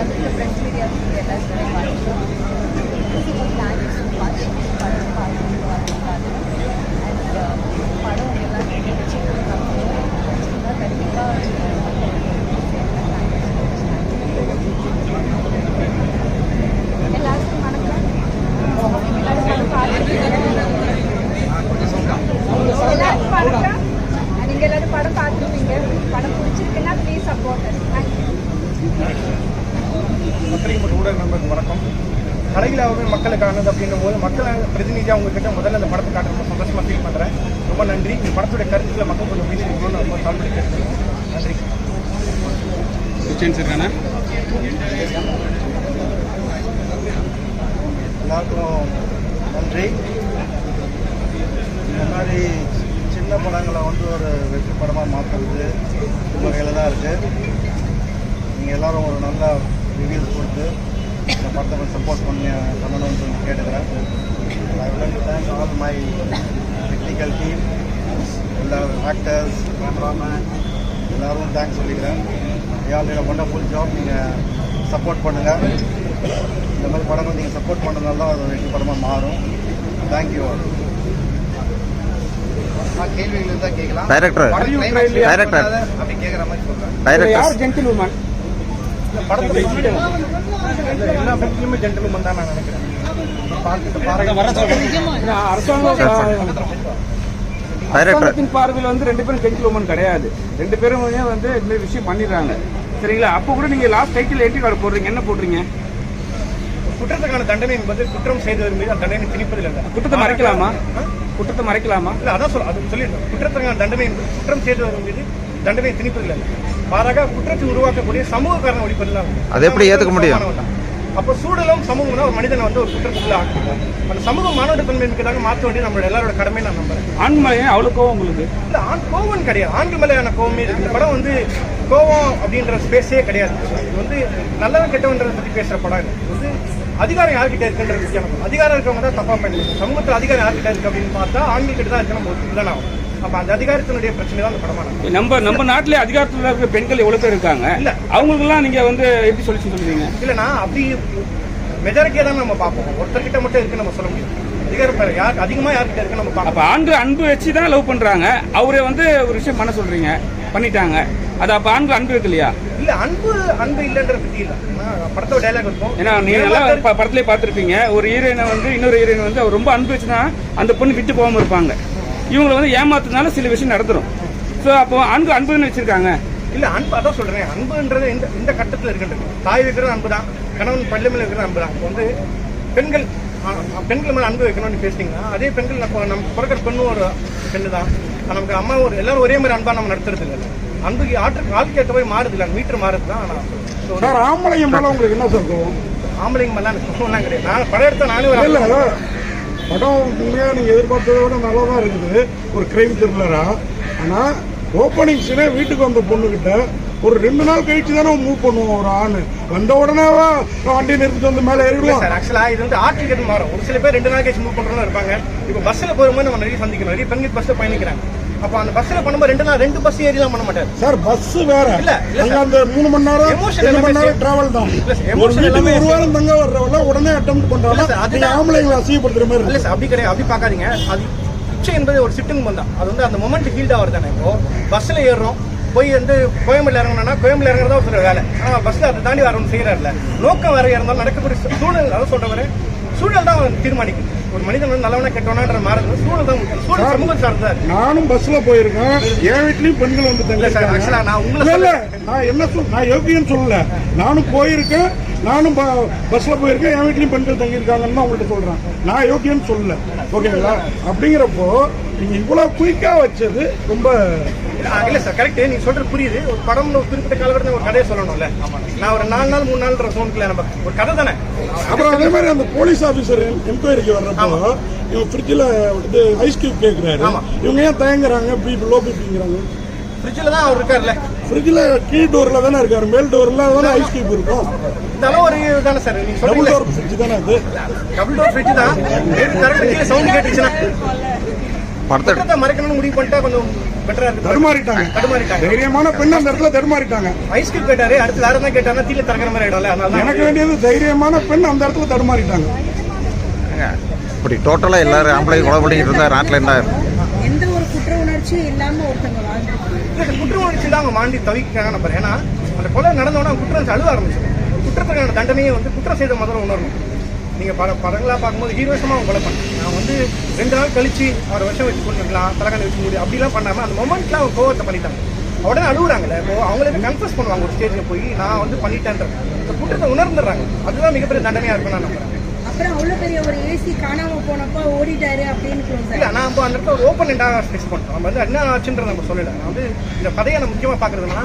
ಬಂದು friends media ಎಲ್ಲ sir மக்களுக்கானது அப்படின்னும் போது மக்களை பிரதிநிதியாக உங்ககிட்ட முதல்ல இந்த படத்தை காட்டுறது சந்தோஷமாக ஃபீல் பண்ணுறேன் ரொம்ப நன்றி. இந்த படத்துடைய கருத்துக்களை மக்கள் கொஞ்சம் பேசிக்கணும்னு ரொம்ப தாழ்மையை கேட்டுக்கிறேன் நன்றி. எல்லாருக்கும் நன்றி. இந்த மாதிரி சின்ன படங்களை வந்து ஒரு வெற்றி படமாக மாற்றுறது உங்கள் கையில் தான் இருக்குது நீங்கள் எல்லாரும் ஒரு நல்ல ரிவ்யூஸ் கொடுத்து படத்தை கொஞ்சம் சப்போர்ட் பண்ணி பண்ணணும்னு சொல்லி கேட்டுக்கிறேன். I will thank all my technical team எல்லா ஆக்டர்ஸ் கேமராமேன் எல்லாரும் தேங்க்ஸ் சொல்லிக்கிறேன். யாரோட ஒண்டர்ஃபுல் ஜாப் நீங்கள் சப்போர்ட் பண்ணுங்கள் இந்த மாதிரி படங்கள் நீங்கள் சப்போர்ட் பண்ணதுனால தான் அது வெற்றி படமாக மாறும். தேங்க்யூ கேள்விகள் இருந்தால் கேட்கலாம். டைரக்டர் டைரக்டர் அப்படி கேட்குற மாதிரி சொல்கிறேன் டைரக்டர் ஜென்டில் உமன் எல்லா படத்துலையுமே ஜென்டலுமன் தான் நான் நினைக்கிறேன். அரசாங்கத்தின் பார்வையில் வந்து ரெண்டு பேரும் ஜென்டில் உமன் கிடையாது. ரெண்டு பேரும் வந்து இந்த விஷயம் பண்ணிடுறாங்க? சரிங்களா? அப்போ கூட நீங்க லாஸ்ட் டைட்டில் என்ட்ரி கார்டு போடுறீங்க. என்ன போடுறீங்க? குற்றத்துக்கான தண்டனை என்பது குற்றம் செய்தவர் மீது அந்த தண்டனை திணிப்பதில் இல்லை குற்றத்தை மறைக்கலாமா? குற்றத்தை மறைக்கலாமா? இல்ல அதான் சொல்ல அது சொல்லிடுறேன். குற்றத்துக்கான தண்டனை என்பது குற்றம் செய்தவர் மீது தண்டனை திணிப்பதில் இல்லை மாறாக குற்றத்தை உருவாக்கக்கூடிய சமூக காரணம் தான். அது எப்படி ஏத்துக்க முடியும்? அப்போ சூழலும் சமூகம்னா ஒரு மனிதனை வந்து ஒரு குற்றத்துக்குள்ள ஆக்குது அந்த சமூக மாணவ தன்மை மிக்கதாக மாற்ற வேண்டியது நம்மளோட எல்லாரோட கடமை நான் நம்புறேன். ஆண்மலையே அவ்வளோ கோவம் உங்களுக்கு? இல்ல ஆண் கோவம் கிடையாது. ஆண்கள் மேலையான கோவமே இந்த படம் வந்து கோவம் அப்படின்ற ஸ்பேஸே கிடையாது. இது வந்து நல்லவன் கெட்டவன்றதை பத்தி பேசுற படம் இது. வந்து அதிகாரம் யார்கிட்ட இருக்குன்றது முக்கியம் அதிகாரம் இருக்கவங்க தான் தப்பா பண்ணிருக்கு சமூகத்தில் அதிகாரம் யார்கிட்ட இருக்கு அப்படின்னு பார்த்தா ஆண்கள் கிட்ட தான் இருக்கணும். இல்லைனா அப்ப அந்த அதிகாரத்தினுடைய பிரச்சனை தான் அந்த படமா நம்ம நம்ம நாட்டிலே அதிகாரத்தில் இருக்கிற பெண்கள் எவ்வளவு பேர் இருக்காங்க? இல்ல. அவங்களுக்கெல்லாம் நீங்க வந்து எப்படி சொல்லி சொல்லுவீங்க? இல்லைனா அப்படி மெஜாரிட்டியா தான் நம்ம பார்ப்போம். ஒருத்தர்கிட்ட மட்டும் இருக்கு நம்ம சொல்ல முடியும் அதிகாரம் யார் அதிகமா யார்கிட்ட இருக்கு நம்ம அப்ப பார்ப்போம் ஆண்கள் அன்பு வச்சு தான் லவ் பண்றாங்க. அவரே வந்து ஒரு விஷயம் பண்ண சொல்றீங்க. பண்ணிட்டாங்க. அது அப்ப ஆண்கள் அன்பு இருக்கு இல்லையா? இல்ல அன்பு அன்பு இல்லைன்ற பத்தி இல்ல. படத்தோட டைலாக் இருக்கும். ஏன்னா நீங்க நல்லா படத்திலே பார்த்திருப்பீங்க. ஒரு ஹீரோயினை வந்து இன்னொரு ஹீரோயின் வந்து அவர் ரொம்ப அன்பு வச்சுனா அந்த பொண்ணு விட்டு போகாம இருப்பாங்க. இவங்களை வந்து ஏமாத்துனால சில விஷயம் நடந்துரும். ஸோ அப்போ ஆண்கள் அன்புன்னு வச்சிருக்காங்க. இல்ல அன்பு அதான் சொல்றேன். அன்புன்றது இந்த இந்த கட்டத்துல இருக்கின்றது தாய் வைக்கிறது அன்பு தான் கணவன் பள்ளி மேல இருக்கிறது அன்பு தான் இப்போ வந்து பெண்கள் ஆ, பெண்கள் மேல அன்பு வைக்கணும்னு பேசுனீங்கன்னா அதே பெண்கள் நம்ம நம்ம பிறக்கிற பெண்ணும் ஒரு பெண்ணு தான் நமக்கு அம்மா ஒரு எல்லாரும் ஒரே மாதிரி அன்பா நம்ம நடத்துறது இல்லை. அன்புக்கு ஆற்றுக்கு ஆளுக்கு ஏற்ற மாதிரி மாறுது இல்லை. மீட்டர் மாறுது தான் ஆனால் ஆம்பளைங்க மேல உங்களுக்கு என்ன சார் கோவம் ஆம்பளைங்க மேலாம் எனக்கு கிடையாது. நான் படம் எடுத்த நானே ஒரு. படம் உண்மையா நீங்க எதிர்பார்த்ததை விட நல்லா தான் இருக்குது. ஒரு கிரைம் த்ரில்லரா ஆனா ஓப்பனிங் சீனே வீட்டுக்கு வந்த பொண்ணுகிட்ட ஒரு ரெண்டு நாள் கழிச்சு தானே மூவ் பண்ணுவோம் ஒரு ஆண். வந்த உடனேவா வண்டி நிறுத்திட்டு வந்து மேலே ஏறிடுவோம் சார் ஆக்சுவலா இது வந்து எது மாறும். ஒரு சில பேர் ரெண்டு நாள் கழிச்சு மூவ் பண்றவங்க இருப்பாங்க. இப்போ பஸ்ல போகும்போது நம்ம நிறைய சந்திக்கணும் நிறைய பெண்கள் பஸ்ல பயணிக்கிறாங்க. அப்போ அந்த பஸ்ல பண்ணும்போது ரெண்டு நாள் ரெண்டு பஸ் ஏறிலாம் பண்ண மாட்டாரு. சார் பஸ் வேற. இல்ல. அந்த மூணு மணி நேரம் ரெண்டு மணி நேரம். டிராவல் தான். ஒரு வீட்டுக்கு ஒரு வாரம் தங்க வர்றவங்க உடனே அட்டம் பண்றாங்க. நீங்க ஆம்பளைங்களை அசிங்கப்படுத்துற மாதிரி இல்ல சார் அப்படி கிடையாது அப்படி பார்க்காதீங்க. அது இச்சை என்பது ஒரு சிட்டுங்க தான். அது வந்து அந்த மொமெண்ட் ஃபீல்ட் ஆகிறது தானே. இப்போ பஸ்ல ஏறுறோம் போய் வந்து கோயம்புல இறங்கணும்னா கோயம்புல இறங்குறதா ஒரு சில வேலை. ஆனால் பஸ்ல அதை தாண்டி வரணும் செய்யறாருல நோக்கம் வேற இருந்தாலும் நடக்கக்கூடிய சூழல் அதை சொல்றவரு சூழல் தான் தீர்மானிக்குது ஒரு மனிதன் வந்து நல்லவனா கெட்டவனான்ற மாறுறது சூழல் தான் முக்கியம். சூழல் சமூகம் இருக்கு. நானும் பஸ்ல போயிருக்கேன். என் வீட்லயும் பெண்கள் வந்து இல்ல சார் ஆக்சுவலா நான் உங்களை நான் என்ன சொல் நான் யோகியன்னு சொல்லல. நானும் போயிருக்கேன். நானும் ப- பஸ்ல போயிருக்கேன் என் வீட்லயும் பெண்கள் தங்கியிருக்காங்கன்னு தான் உங்கள்கிட்ட சொல்றேன். நான் யோகியன்னு சொல்லல. ஓகேங்களா? அப்படிங்கிறப்போ நீங்க இவ்வளவு குயிக்கா வச்சது ரொம்ப இல்ல சார் கரெக்ட் நீங்க சொல்றது புரியுது. ஒரு படம் ஒரு குறிப்பிட்ட காலகட்டத்தில் ஒரு கதையை சொல்லணும்ல. நான் ஒரு நாலு நாள் மூணு நாள் சோனுக்குல நம்ம ஒரு கதை தானே? அப்புறம் அதே மாதிரி அந்த போலீஸ் ஆபீசர் என்கொயரிக்கு வர்றப்போ இவன் ஃப்ரிட்ஜில் இது ஐஸ் கியூப் கேட்குறாரு. இவங்க ஏன் தயங்குறாங்க? பிபி லோ பிபிங்கிறாங்க ஃப்ரிட்ஜில் தான் அவர் இருக்காருல்ல. ஃப்ரிட்ஜில் கீழ் டோரில் தானே இருக்காரு. மேல் டோரில் தானே ஐஸ் கியூப் இருக்கும். இந்த அளவு ஒரு தானே சார்? நீங்க டபுள் டோர் ஃப்ரிட்ஜ் தானே அது? டபுள் டோர் ஃப்ரிட்ஜ் தான். கரெக்ட் கீழே சவுண்ட் கேட்டுச்சுன்னா. படத்தை மறைக்கணும்னு முடிவு பண்ணிட்டா கொஞ்சம் பெட்டரா இருக்கு தடுமாறிட்டாங்க. தடுமாறிட்டாங்க. தைரியமான பெண் அந்த இடத்துல தடுமாறிட்டாங்க. ஐஸ் கியூப் கேட்டாரு. அடுத்து வேற என்ன கேட்டாருன்னா தீல திறக்கிற மாதிரி ஆயிடும்ல அதனால எனக்கு வேண்டியது தைரியமான பெண் அந்த இடத்துல தடுமாறிட்டாங்க. இப்படி டோட்டலாக எல்லாரும் ஆம்பளை கொலை பண்ணிக்கிட்டு இருந்தா நாட்டில் எந்த ஒரு குற்ற உணர்ச்சியும் இல்லாம ஒருத்தங்க வாழ்ந்துருக்காங்க. இல்ல, குற்ற உணர்ச்சி தான் அவங்க மாண்டி தவிக்கிறாங்க நம்பர் ஏன்னா அந்த கொலை நடந்தவொடனே அவங்க குற்றம் அழுவ ஆரம்பிச்சிடும். குற்றத்துக்கான தண்டனையை வந்து குற்றம் செய்த முதல்ல உணரணும் நீங்க பட படங்களா பார்க்கும்போது ஹீரோசமா அவங்க கொலை பண்ணாங்க நான் வந்து ரெண்டு நாள் கழிச்சு அவரை வருஷம் வச்சு கொண்டுக்கலாம் தலைகாணி வச்சு முடியும் அப்படிலாம் பண்ணாம அந்த மொமெண்ட்ல அவங்க கோவத்தை பண்ணிட்டாங்க. உடனே அழுகுறாங்கல்ல இப்போ அவங்களுக்கு கன்ஃபர்ஸ் பண்ணுவாங்க? ஒரு ஸ்டேஜ்ல போய் நான் வந்து பண்ணிட்டேன்ற இந்த குற்றத்தை உணர்ந்துடுறாங்க. அதுதான் மிகப்பெரிய தண்டனையா இருக்கும் நான் நம்புறேன். அப்புறம் அவ்வளோ பெரிய ஒரு ஏசி காணாமல் போனப்போ ஓடிட்டாரு அப்படின்னு க்ளோஸ் நான் இப்போ அந்த இடத்துல ஓப்பன் எண்டாக ஃபிக்ஸ் பண்ணுறோம் நம்ம வந்து என்ன ஆச்சுன்றது நம்ம சொல்லலை. நான் வந்து இந்த கதையை நம்ம முக்கியமாக பார்க்குறதுனா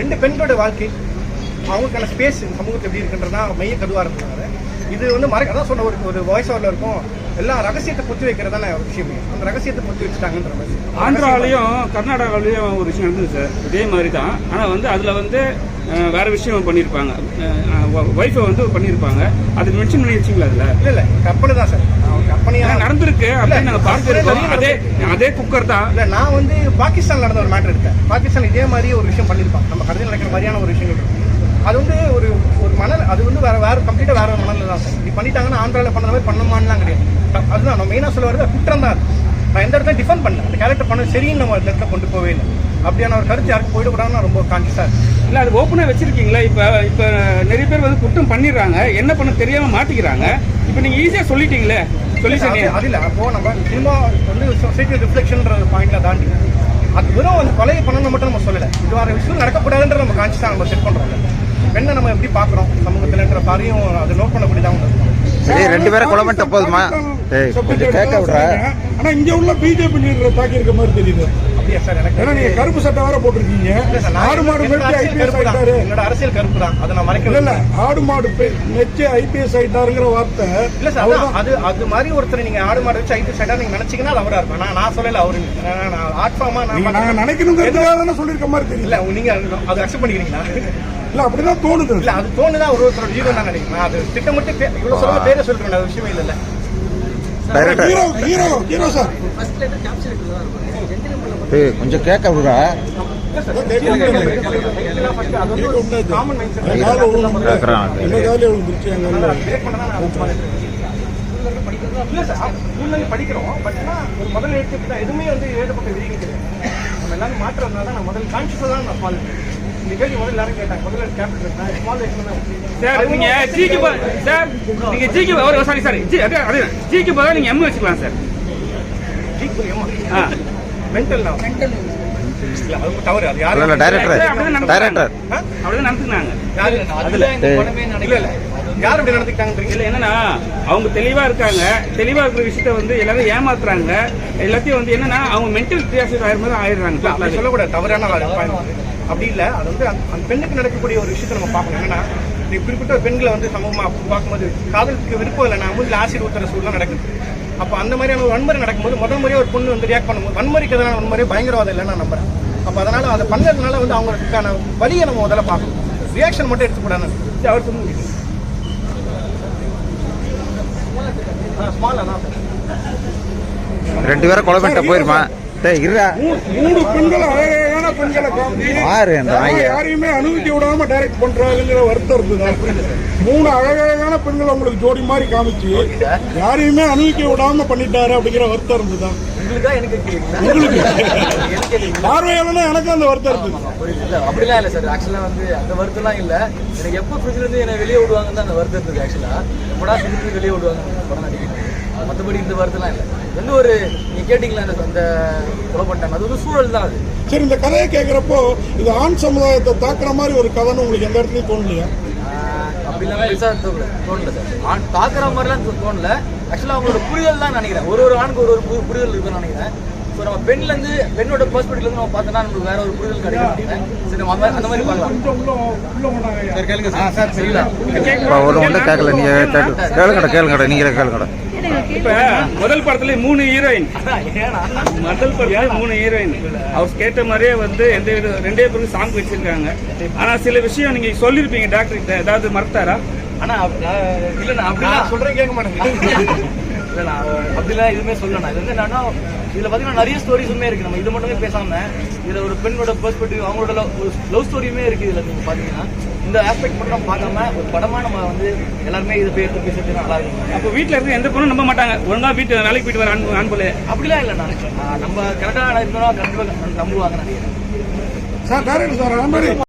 ரெண்டு பெண்களோட வாழ்க்கை அவங்களுக்கான ஸ்பேஸ் சமூகத்தில் எப்படி இருக்குன்றதான் மைய கதுவாக இருக்கிறாங்க இது வந்து மறக்க அதான் சொன்ன ஒரு ஒரு வாய்ஸ் ஓவரில் இருக்கும். எல்லாம் ரகசியத்தை பொத்தி வைக்கிறது தானே ஒரு விஷயமே. அந்த ரகசியத்தை பொத்தி வச்சுட்டாங்கன்ற மாதிரி. ஆந்திராவிலையும் கர்நாடகாவிலையும் ஒரு விஷயம் நடந்தது சார். இதே மாதிரி தான் ஆனால் வந்து அதில் வந்து வேற விஷயம் பண்ணியிருப்பாங்க ஒய்ஃபை வந்து பண்ணியிருப்பாங்க அது மென்ஷன் பண்ணி வச்சிங்களா அதில்? இல்லை இல்லை. கற்பனை தான் சார். நான் கற்பனையாக நடந்திருக்கு. அப்படின்னு நாங்கள் பார்த்துருக்கோம் அதே அதே குக்கர் தான். இல்லை நான் வந்து பாகிஸ்தான் நடந்த ஒரு மேட்டர் எடுத்தேன். பாகிஸ்தான் இதே மாதிரி ஒரு விஷயம் பண்ணியிருப்பாங்க நம்ம கடையில் நடக்கிற மாதிரியான ஒரு விஷயங்கள் இருக்கு. அது வந்து ஒரு ஒரு மணல் அது வந்து வேற வேற கம்ப்ளீட்டாக வேற ஒரு மணல் தான் சார். இப்படி பண்ணிட்டாங்கன்னா ஆந்திராவில் பண்ண மாதிரி பண்ணமான்லாம் கிடையாது. அதுதான் நம்ம மெயினாக சொல்ல வரது குற்றம் தான். நான் எந்த இடத்துல டிஃபெண்ட் பண்ணல. அந்த கேரக்டர் பண்ண சரின்னு நம்ம அந்த இடத்துல கொண்டு போவே இல்லை. அப்படியான ஒரு கருத்து யாருக்கு போயிடக்கூடாதுன்னு நான் ரொம்ப கான்சியஸாக இல்லை அது ஓப்பனாக வச்சிருக்கீங்களா? இப்போ இப்போ நிறைய பேர் வந்து குற்றம் பண்ணிடுறாங்க. என்ன பண்ண தெரியாமல் மாட்டிக்கிறாங்க. இப்போ நீங்கள் ஈஸியாக சொல்லிட்டீங்களே? சொல்யூஷன் அது- அது இல்லை. அப்போ நம்ம சினிமா வந்து சொசைட்டி ரிஃப்ளெக்ஷன்ற பாயிண்ட்ல தாண்டி. அது வெறும் அந்த கொலையை பண்ணணும் மட்டும் நம்ம சொல்லலை. இது வர விஷயம் நடக்கக்கூடாதுன்ற நம்ம கான்சியஸாக நம்ம செட் பண்ணுறோம் பெண்ணை நம்ம எப்படி பார்க்குறோம்? சமூகத்தில்ன்ற பாதையும் அதை நோட் பண்ணக்கூடியதாக சரி ரெண்டு பேரை கொலை பண்ணிட்ட போதுமா? கொஞ்சம் கேட்க விடுற. ஆனா இங்க உள்ள பிஜேபி லீடரை தாக்கி இருக்க மாதிரி தெரியுது. அப்படியா சார் எனக்கு ஏன்னா நீங்க கருப்பு சட்டை வேற போட்டிருக்கீங்க. ஆடு மாடு மெச்சு ஐபிஎஸ். ஆயிட்டாரு. என்னோட அரசியல் கருப்பு தான். அதை நான் மறைக்கல இல்ல ஆடு மாடு மெச்சு ஐபிஎஸ் ஆயிட்டாருங்கிற வார்த்தை இல்ல சார் அது அது மாதிரி ஒருத்தர் நீங்க ஆடு மாடு வச்சு ஐடி சைடா நீங்க நினைச்சீங்கன்னா அது அவரா இருக்கும் நான் நான் சொல்லல அவரு. நான் ஃபார்மா நான். நினைக்கணுங்கிறதுக்காக தானே சொல்லியிருக்க மாதிரி தெரியல இல்ல நீங்க அதை அக்செப்ட் பண்ணிக்கிறீங்களா? இல்ல அப்படிதான் தோணுது. இல்ல அது தோணுதான் ஒரு ஒருத்தரோட ஜீவன் நான் நினைக்கிறேன் நான் அது திட்டமிட்டு பே- இவ்வளவு சொல்ல பேரை சொல்றேன் அது விஷயமே இல்ல ஹீரோ ஹீரோ ஹீரோ சார் கொஞ்சம் கேட்க விடுற படிக்கிறோம். பட் ஒரு முதல் எடுத்துக்கிட்டா எதுவுமே வந்து எழுதப்பட்ட விதிகள் கிடையாது நம்ம எல்லாரும் மாற்றுறதுனால தான் நான் முதல் கான்சியஸா தான் நான் ஃபாலோ சார் நீங்க ஜிக்கு சார் நீங்க ஜிக்கு சாரி சாரி ஜி அதே அதே ஜிக்கு பதிலாக நீங்க எம் வச்சுக்கலாம் சார். ஆ. மென்டல் என்னன்னா அவங்க தெளிவா இருக்காங்க. தெளிவா இருக்கிற விஷயத்த வந்து எல்லாரும் ஏமாத்துறாங்க. எல்லாத்தையும் வந்து என்னன்னா அவங்க மென்டல் ஆயிரம் ஆயிடுறாங்க. சொல்லக்கூடாது. தவறான ஒரு. அப்படி இல்ல. அது வந்து அந்த பெண்ணுக்கு நடக்கக்கூடிய ஒரு விஷயத்தை நம்ம பார்க்கணும். என்னன்னா நீ குறிப்பிட்ட பெண்களை வந்து சமூகமா பார்க்கும்போது காதலுக்கு விருப்பம் இல்லை நான் மூஞ்சில் ஆசிட் ஊத்துற சூழ்நிலை நடக்குது. அப்போ அந்த மாதிரியான ஒரு வன்முறை நடக்கும்போது முதல் முறையாக ஒரு பொண்ணு வந்து ரியாக்ட் பண்ணும்போது வன்முறைக்கு எதிரான வன்முறை பயங்கரவாதம் இல்லைன்னு நான் நம்புறேன். அப்போ அதனால அதை பண்ணதுனால வந்து அவங்களுக்கான வழியை நம்ம முதல்ல பார்க்கணும். ரியாக்ஷன் மட்டும் எடுத்துக்கூடாது அவர் சொல்லுங்க. ரெண்டு பேரை கொலை பண்ணிட்ட மூ- மூணு பெண்கள் அழகான பெண்களை? யாரையுமே அனுமதிக்க விடாம டைரக்ட் பண்றாங்கிற வருத்தம் இருக்குது. மூணு அழகழகான பெண்கள் உங்களுக்கு ஜோடி மாதிரி காமிச்சு யாரையுமே அனுமதிக்க விடாம பண்ணிட்டாரு அப்படிங்கிற வருத்தம் இருந்துதான் உங்களுக்கு பார்வையாளனா எனக்கு அந்த வருத்தம் இல்ல அப்படிலாம் இல்ல சார் ஆக்சுவலா வந்து அந்த வருத்தம்லாம் இல்ல. எனக்கு எப்போ ஃப்ரிட்ஜ்ல இருந்து என்ன வெளியே விடுவாங்கன்னு அந்த வருத்தம் இருந்தது ஆக்சுவலா எப்படா ஃப்ரிட்ஜ்ல இருந்து வெளியே விடுவாங்க படம் நடிக்கிறேன் மற்றபடி இந்த வருத்தம்லாம் இல்ல. வந்து ஒரு நீங்க கேட்டீங்களா அந்த அந்த கொலை பண்ணிட்டாங்க அது வந்து சூழல் தான் அது. சரி இந்த கதையை கேட்குறப்போ இது ஆண் சமுதாயத்தை தாக்குற மாதிரி ஒரு கதைன்னு உங்களுக்கு எந்த இடத்துலையும் தோணலையா? அப்படிலாம் தோணல சார். ஆண் தாக்குற மாதிரிலாம் தோணல. ஆக்சுவலா அவங்களோட புரிதல் தான் நினைக்கிறேன். ஒரு ஒரு ஆணுக்கு ஒரு ஒரு புரிதல் இருக்குன்னு நினைக்கிறேன். ஸோ நம்ம பெண்ல இருந்து பெண்ணோட பெர்ஸ்பெக்டிவ்ல இருந்து நம்ம பார்த்தோம்னா நமக்கு வேற ஒரு புரிதல் கிடைக்கும் சரி நம்ம அந்த மாதிரி- அந்த மாதிரி பார்க்கலாம். சார் கேளுங்க சார் ஒரு கேட்கல நீங்க கேட்டு கேளுங்கடா கேளுங்கடா நீங்களே கேளுங்கடா. இப்ப முதல் படத்துல மூணு ஹீரோயின் முதல் படத்துல மூணு ஹீரோயின் அவர் கேட்ட மாதிரியே வந்து எந்த ரெண்டே பேருக்கு சாங் வச்சிருக்காங்க. ஆனா சில விஷயம் நீங்க சொல்லிருப்பீங்க டாக்டர் கிட்ட. ஏதாவது மறத்தாரா? ஆனா இல்ல நான் அப்படிலாம் சொல்றேன் கேட்க மாட்டேங்க. இல்ல நான் அப்படிலாம் எதுவுமே சொல்லல. இது வந்து என்னன்னா இதுல பாத்தீங்கன்னா நிறைய ஸ்டோரிஸுமே இருக்கு. நம்ம இது மட்டுமே பேசாம இதுல ஒரு பெண்ணோட பெர்ஸ்பெக்டிவ் அவங்களோட லவ் ஸ்டோரியுமே இருக்கு இதுல நீங்க பாத்தீங்கன்னா. இந்த ஆஸ்பெக்ட் மட்டும் நம்ம பார்க்காம ஒரு படமா நம்ம வந்து எல்லாருமே இதை பேர் பேசுறது நல்லா இருக்கும். அப்ப வீட்ல இருக்க எந்த பொண்ணும் நம்ப மாட்டாங்க. ஒழுங்கா வீட்டு வேலைக்கு போயிட்டு வர அன்பு அன்புல அப்படிலாம் இல்லை நான் நம்ம கரெக்டா இருந்தோம் கண்டிப்பா நம்புவாங்க. நினைக்கிறேன் சார் சார்